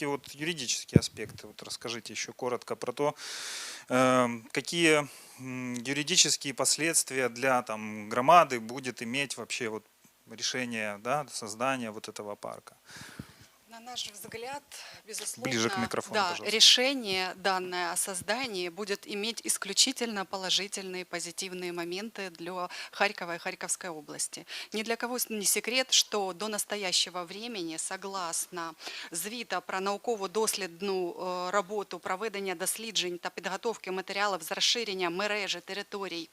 все-таки вот юридические аспекты. Вот расскажите еще коротко про то, э, какие юридические последствия для там, громады будет иметь вообще вот решение да, создания вот этого парка. На наш взгляд, безусловно, Ближе к микрофону, да, пожалуйста. решение данное о создании будет иметь исключительно положительные, позитивные моменты для Харькова и Харьковской области. Ни для кого не секрет, що до настоящего времени, согласно звіта про науково-дослідну е, роботу проведення досліджень та підготовки матеріалів з розширення мережі територій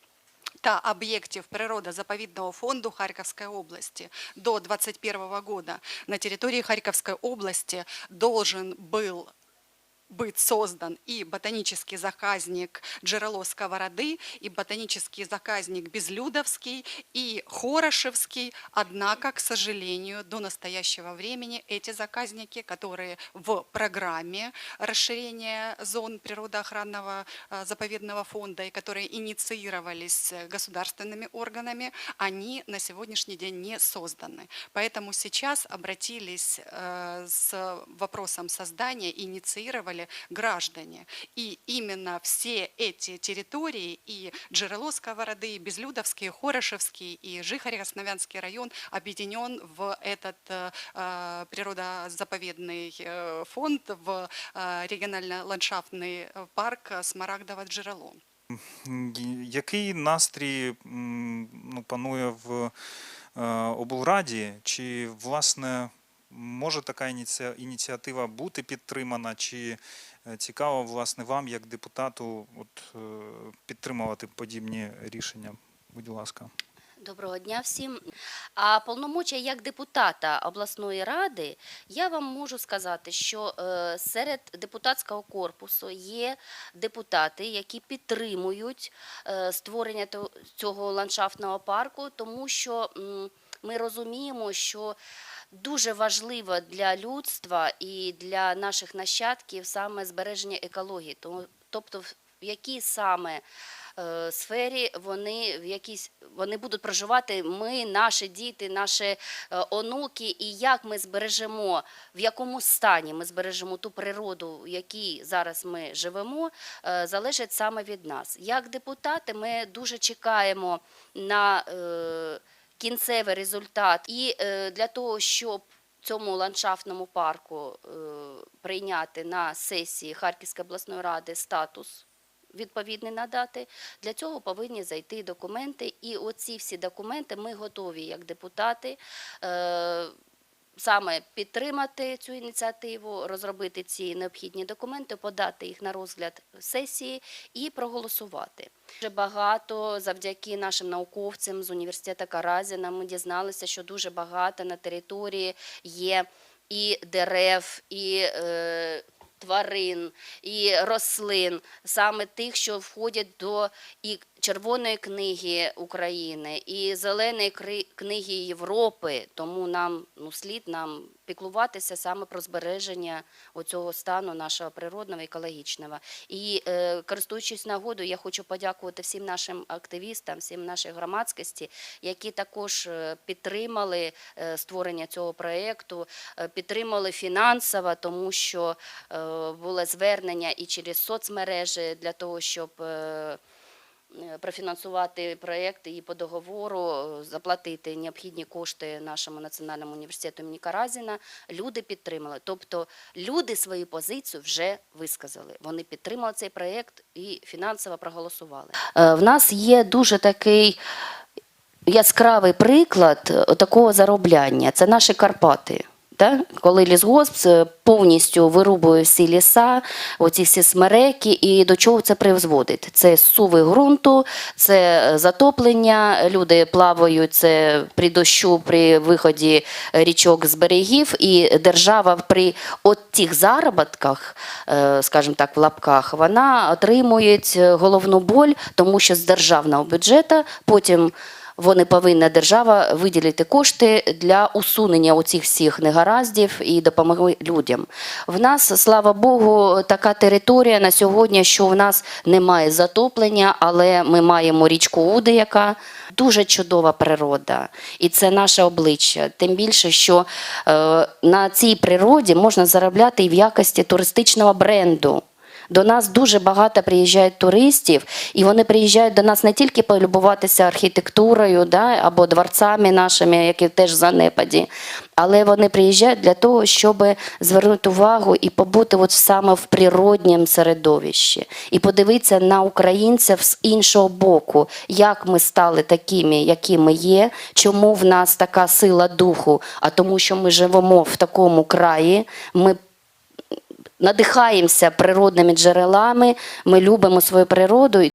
та объектив природозаповедного фонду Харьковской области до 2021 года на территории Харьковской области должен был быть создан и ботанический заказник Джерело Сковороды, и ботанический заказник Безлюдовский, и Хорошевский. Однако, к сожалению, до настоящего времени эти заказники, которые в программе расширения зон природоохранного э, заповедного фонда и которые инициировались э, государственными органами, они на сегодняшний день не созданы. Поэтому сейчас обратились э, с вопросом создания, инициировали граждане. И именно все эти территории, и Джерело Сковороды, и Безлюдовский, и Хорошевский, и Жихарь-Основянский район объединен в этот э, э, природозаповедный э, фонд, в э, регионально-ландшафтный э, парк Смарагдове Джерело. М, Який настрій м, ну, панує в е, облраді? Чи власне може така ініці- ініціатива бути підтримана? Чи е, цікаво власне вам, як депутату, от, е, підтримувати подібні рішення? Будь ласка. Доброго дня всім. А повномочія як депутата обласної ради, я вам можу сказати, що е, серед депутатського корпусу є депутати, які підтримують створення цього ландшафтного парку, тому що ми розуміємо, що дуже важливо для людства і для наших нащадків саме збереження екології. Тобто, в якій саме е, сфері вони в якійсь вони будуть проживати. Ми, наші діти, наші е, онуки, і як ми збережемо, в якому стані ми збережемо ту природу, в якій зараз ми живемо, е, залежить саме від нас. Як депутати, ми дуже чекаємо на кінцевий результат, і е, для того, щоб Цьому ландшафтному парку е, прийняти на сесії Харківської обласної ради статус відповідний надати. Для цього повинні зайти документи, і оці всі документи ми готові як депутати. Саме підтримати цю ініціативу, розробити ці необхідні документи, подати їх на розгляд сесії і проголосувати. Дуже багато завдяки нашим науковцям з університету Каразіна ми дізналися, що дуже багато на території є і дерев, і е, тварин, і рослин, саме тих, що входять до і Червоної книги України, і Зеленої книги Європи. Тому нам ну, слід нам піклуватися саме про збереження оцього стану нашого природного екологічного. І е, користуючись нагодою, я хочу подякувати всім нашим активістам, всім нашій громадськості, які також е, підтримали е, створення цього проєкту, е, підтримали фінансово, тому що е, було звернення і через соцмережі для того, щоб е, профінансувати проєкт і по договору заплатити необхідні кошти нашому національному університету імені Каразіна. Люди підтримали. Тобто люди свою позицію вже висказали. Вони підтримали цей проєкт і фінансово проголосували. Е, В нас є дуже такий яскравий приклад е, такого заробляння. Це наші Карпати. Так? Коли лісгосп е, повністю вирубує всі ліса, оці всі смереки, і до чого це призводить? Це суви ґрунту, це е, затоплення, люди плавають це при дощу, при виході річок з берегів, і держава при от заробітках, е, скажімо так, в лапках, вона отримує головну боль, тому що з державного бюджету потім вони повинна держава виділити кошти для усунення оцих всіх негараздів і допомоги людям. В нас, слава Богу, така територія на сьогодні, що в нас немає затоплення, але ми маємо річку Уди, яка дуже чудова природа, і це наше обличчя. Тим більше, що е, на цій природі можна заробляти і в якості туристичного бренду. До нас дуже багато приїжджають туристів, і вони приїжджають до нас не тільки полюбуватися архітектурою да, або дворцями нашими, які теж в занепаді, але вони приїжджають для того, щоб звернути увагу і побути от саме в природньому середовищі, і подивитися на українців з іншого боку, як ми стали такими, які ми є, чому в нас така сила духу, а тому, що ми живемо в такому краї. Ми надихаємося природними джерелами, ми любимо свою природу.